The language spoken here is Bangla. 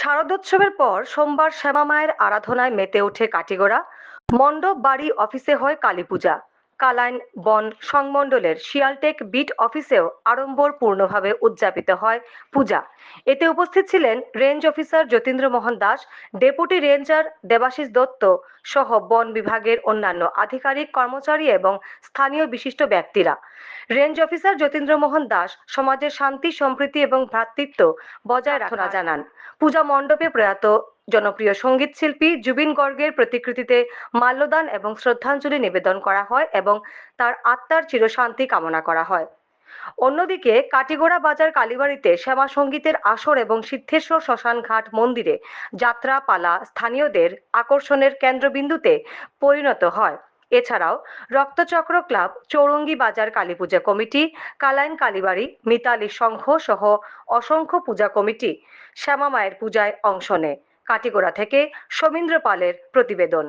শারদোৎসবের পর সোমবার শ্যামা মায়ের আরাধনায় মেতে ওঠে কাটিগড়া মণ্ডপ, বাড়ি, অফিসে হয় কালী পূজা। কালাইন, বন সংমণ্ডলের শিয়ালটেক বিট অফিসেও আড়ম্বরপূর্ণভাবে উদযাপিত হয় পূজা। এতে উপস্থিত ছিলেন range officer Jatindra Mohan Das, deputy ranger Debashis Dutta সহ বন বিভাগের অন্যান্য আধিকারিক, কর্মচারী এবং স্থানীয় বিশিষ্ট ব্যক্তিরা। রেঞ্জ অফিসার যতীন্দ্র মোহন দাস সমাজের শান্তি সম্প্রীতি এবং ভ্রাতৃত্ব বজায় রাখা জানান। পূজা মণ্ডপে প্রয়াত জনপ্রিয় সংগীত শিল্পী জুবিন গর্গের প্রতিকৃতিতে মাল্যদান এবং শ্রদ্ধাঞ্জলি নিবেদন করা হয় এবং তার আত্মার চিরশান্তি কামনা করা হয়। অন্যদিকে কাটিগোড়া বাজার কালীবাড়িতে শ্যামা সঙ্গীতের আসর এবং সিদ্ধেশ্বর শ্মশান ঘাট মন্দিরে যাত্রা পালা স্থানীয়দের আকর্ষণের কেন্দ্রবিন্দুতে পরিণত হয়। এছাড়াও রক্তচক্র ক্লাব, চৌরঙ্গি বাজার কালী পূজা কমিটি, কালাইন কালীবাড়ি, মিতালি সংঘ সহ অসংখ্য পূজা কমিটি শ্যামা মায়ের পূজায় অংশ নেয়। কাটিগোড়া থেকে সমীন্দ্র পালের প্রতিবেদন।